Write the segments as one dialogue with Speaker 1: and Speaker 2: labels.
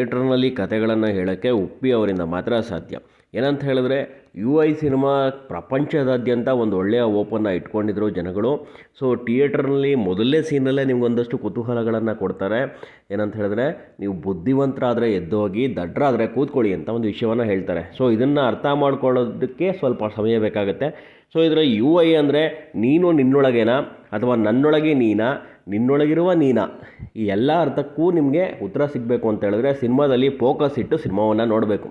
Speaker 1: ಥಿಯೇಟ್ರ್ನಲ್ಲಿ ಕತೆಗಳನ್ನು ಹೇಳೋಕ್ಕೆ ಉಪ್ಪಿ ಅವರಿಂದ ಮಾತ್ರ ಸಾಧ್ಯ. ಏನಂತ ಹೇಳಿದ್ರೆ, ಯು ಐ ಸಿನಿಮಾ ಪ್ರಪಂಚದಾದ್ಯಂತ ಒಂದು ಒಳ್ಳೆಯ ಓಪನ್ನ ಇಟ್ಕೊಂಡಿದ್ರು ಜನಗಳು. ಸೊ, ಥಿಯೇಟ್ರ್ನಲ್ಲಿ ಮೊದಲನೇ ಸೀನಲ್ಲೇ ನಿಮ್ಗೊಂದಷ್ಟು ಕುತೂಹಲಗಳನ್ನು ಕೊಡ್ತಾರೆ. ಏನಂತ ಹೇಳಿದ್ರೆ, ನೀವು ಬುದ್ಧಿವಂತರಾದರೆ ಎದ್ದೋಗಿ ದಡ್ರಾದರೆ ಕೂತ್ಕೊಳ್ಳಿ ಅಂತ ಒಂದು ವಿಷಯವನ್ನು ಹೇಳ್ತಾರೆ. ಸೊ, ಇದನ್ನು ಅರ್ಥ ಮಾಡ್ಕೊಳ್ಳೋದಕ್ಕೆ ಸ್ವಲ್ಪ ಸಮಯ ಬೇಕಾಗುತ್ತೆ. ಸೊ, ಇದರ ಯು ಐ ಅಂದರೆ ನೀನು ನಿನ್ನೊಳಗೇನಾ ಅಥವಾ ನನ್ನೊಳಗೆ ನೀನಾ? ನಿನ್ನೊಳಗಿರುವ ನೀನ. ಈ ಎಲ್ಲ ಅರ್ಥಕ್ಕೂ ನಿಮಗೆ ಉತ್ತರ ಸಿಗಬೇಕು ಅಂತ ಹೇಳಿದ್ರೆ ಸಿನಿಮಾದಲ್ಲಿ ಫೋಕಸ್ ಇಟ್ಟು ಸಿನಿಮಾವನ್ನು ನೋಡಬೇಕು.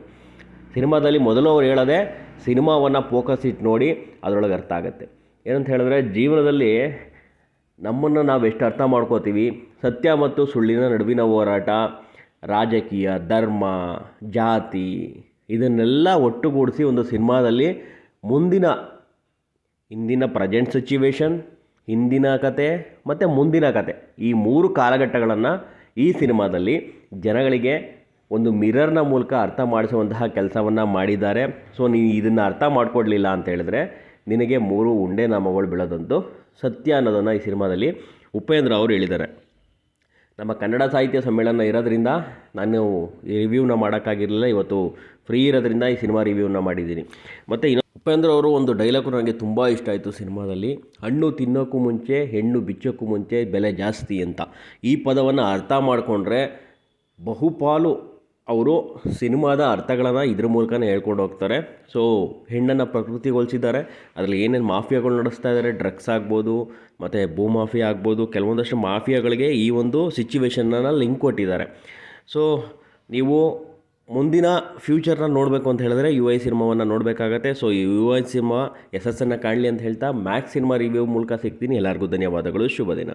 Speaker 1: ಸಿನಿಮಾದಲ್ಲಿ ಮೊದಲು ಅವ್ರು ಹೇಳೋದೆ ಸಿನಿಮಾವನ್ನು ಫೋಕಸ್ ಇಟ್ಟು ನೋಡಿ ಅದರೊಳಗೆ ಅರ್ಥ ಆಗುತ್ತೆ. ಏನಂತ ಹೇಳಿದ್ರೆ ಜೀವನದಲ್ಲಿ ನಮ್ಮನ್ನು ನಾವು ಎಷ್ಟು ಅರ್ಥ ಮಾಡ್ಕೋತೀವಿ? ಸತ್ಯ ಮತ್ತು ಸುಳ್ಳಿನ ನಡುವಿನ ಹೋರಾಟ, ರಾಜಕೀಯ, ಧರ್ಮ, ಜಾತಿ ಇದನ್ನೆಲ್ಲ ಒಟ್ಟುಗೂಡಿಸಿ ಒಂದು ಸಿನಿಮಾದಲ್ಲಿ ಮುಂದಿನ, ಇಂದಿನ ಪ್ರೆಸೆಂಟ್ ಸಿಚುವೇಶನ್ ಹಿಂದಿನ ಕತೆ ಮತ್ತು ಮುಂದಿನ ಕತೆ. ಈ ಮೂರು ಕಾಲಘಟ್ಟಗಳನ್ನು ಈ ಸಿನಿಮಾದಲ್ಲಿ ಜನಗಳಿಗೆ ಒಂದು ಮಿರರ್ನ ಮೂಲಕ ಅರ್ಥ ಮಾಡಿಸುವಂತಹ ಕೆಲಸವನ್ನು ಮಾಡಿದ್ದಾರೆ. ಸೊ, ನೀನು ಇದನ್ನು ಅರ್ಥ ಮಾಡಿಕೊಡ್ಲಿಲ್ಲ ಅಂತ ಹೇಳಿದ್ರೆ ನಿನಗೆ ಮೂರು ಉಂಡೆ ನಾಮಗಳು ಬೀಳೋದಂತೂ ಸತ್ಯ ಅನ್ನೋದನ್ನು ಈ ಸಿನಿಮಾದಲ್ಲಿ ಉಪೇಂದ್ರ ಅವರು ಹೇಳಿದ್ದಾರೆ. ನಮ್ಮ ಕನ್ನಡ ಸಾಹಿತ್ಯ ಸಮ್ಮೇಳನ ಇರೋದ್ರಿಂದ ನಾನು ರಿವ್ಯೂನ ಮಾಡೋಕ್ಕಾಗಿರಲಿಲ್ಲ. ಇವತ್ತು ಫ್ರೀ ಇರೋದ್ರಿಂದ ಈ ಸಿನಿಮಾ ರಿವ್ಯೂನ ಮಾಡಿದ್ದೀನಿ. ಮತ್ತು ಇನ್ನು ಉಪೇಂದ್ರ ಅವರು ಒಂದು ಡೈಲಾಗು ನನಗೆ ತುಂಬ ಇಷ್ಟ ಆಯಿತು ಸಿನಿಮಾದಲ್ಲಿ. ಹಣ್ಣು ತಿನ್ನೋಕ್ಕೂ ಮುಂಚೆ, ಹೆಣ್ಣು ಬಿಚ್ಚೋಕ್ಕೂ ಮುಂಚೆ ಬೆಲೆ ಜಾಸ್ತಿ ಅಂತ. ಈ ಪದವನ್ನು ಅರ್ಥ ಮಾಡಿಕೊಂಡ್ರೆ ಬಹುಪಾಲು ಅವರು ಸಿನಿಮಾದ ಅರ್ಥಗಳನ್ನು ಇದ್ರ ಮೂಲಕನೇ ಹೇಳ್ಕೊಂಡು ಹೋಗ್ತಾರೆ. ಸೊ ಹೆಣ್ಣನ್ನು ಪ್ರಕೃತಿಗೊಳಿಸಿದ್ದಾರೆ. ಅದರಲ್ಲಿ ಏನೇನು ಮಾಫಿಯಾಗಳು ನಡೆಸ್ತಾ ಇದ್ದಾರೆ ಡ್ರಗ್ಸ್ ಆಗ್ಬೋದು, ಮತ್ತು ಭೂ ಮಾಫಿಯಾ ಆಗ್ಬೋದು, ಕೆಲವೊಂದಷ್ಟು ಮಾಫಿಯಾಗಳಿಗೆ ಈ ಒಂದು ಸಿಚುವೇಶನ್ನ ಲಿಂಕ್ ಕೊಟ್ಟಿದ್ದಾರೆ. ಸೊ ನೀವು ಮುಂದಿನ ಫ್ಯೂಚರ್ನ ನೋಡಬೇಕು ಅಂತ ಹೇಳಿದ್ರೆ ಯು ಐ ಸಿನಿಮಾವನ್ನು ನೋಡಬೇಕಾಗತ್ತೆ. ಸೊ ಈ ಯು ಐ ಸಿನಿಮಾ ಯಶಸ್ಸನ್ನು ಕಾಣಲಿ ಅಂತ ಹೇಳ್ತಾ ಮ್ಯಾಕ್ಸ್ ಸಿನಿಮಾ ರಿವ್ಯೂ ಮೂಲಕ ಸಿಗ್ತೀನಿ. ಎಲ್ಲರಿಗೂ ಧನ್ಯವಾದಗಳು. ಶುಭ ದಿನ.